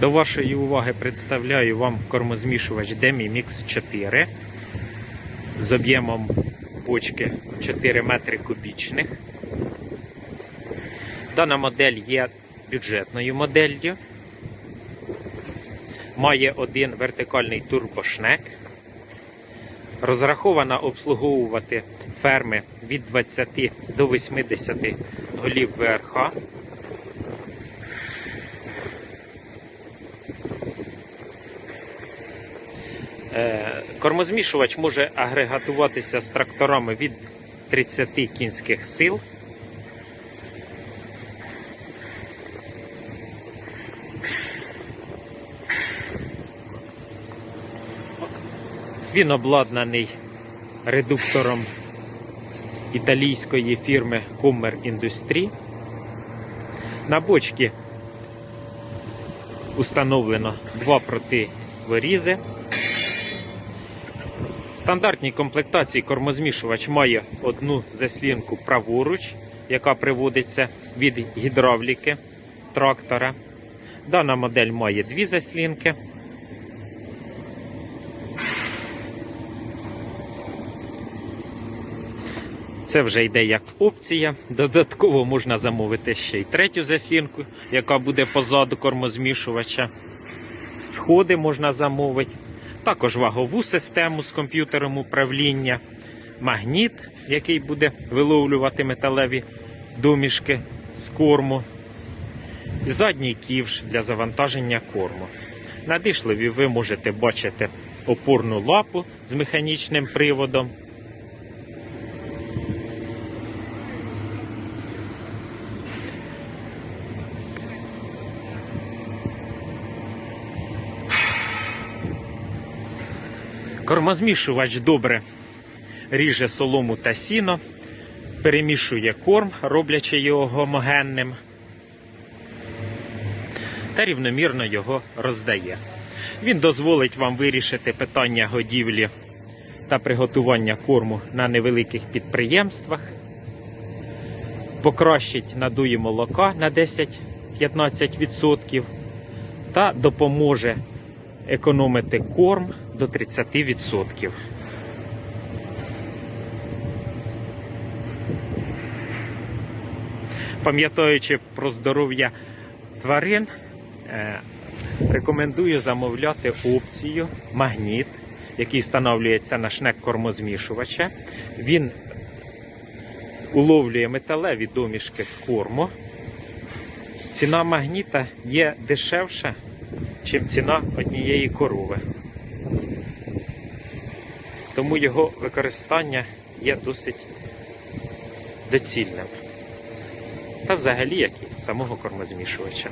До вашої уваги представляю вам кормозмішувач Demi Mix 4 з об'ємом бочки 4 метри кубічних. Дана модель є бюджетною моделлю. Має один вертикальний турбошнек. Розрахована обслуговувати ферми від 20 до 80 голів ВРХ. Кормозмішувач може агрегатуватися з тракторами від 30 кінських сил. Він обладнаний редуктором італійської фірми Kummer Industrie. На бочці установлено два противорізи. Стандартній комплектації кормозмішувач має одну заслінку праворуч, яка приводиться від гідравліки трактора. Дана модель має дві заслінки. Це вже йде як опція. Додатково можна замовити ще й третю заслінку, яка буде позаду кормозмішувача. Сходи можна замовити. Також вагову систему з комп'ютером управління, магніт, який буде виловлювати металеві домішки з корму, і задній ківш для завантаження корму. На дишливі ви можете бачити опорну лапу з механічним приводом. Кормозмішувач добре ріже солому та сіно, перемішує корм, роблячи його гомогенним, та рівномірно його роздає. Він дозволить вам вирішити питання годівлі та приготування корму на невеликих підприємствах, покращить надуї молока на 10-15% та допоможе економити корм до 30%. Пам'ятаючи про здоров'я тварин, е, рекомендую замовляти опцію магніт, який встановлюється на шнек кормозмішувача. Він уловлює металеві домішки з корму. Ціна магніта є дешевша, чим ціна однієї корови. Тому його використання є досить доцільним. Та взагалі як і самого кормозмішувача.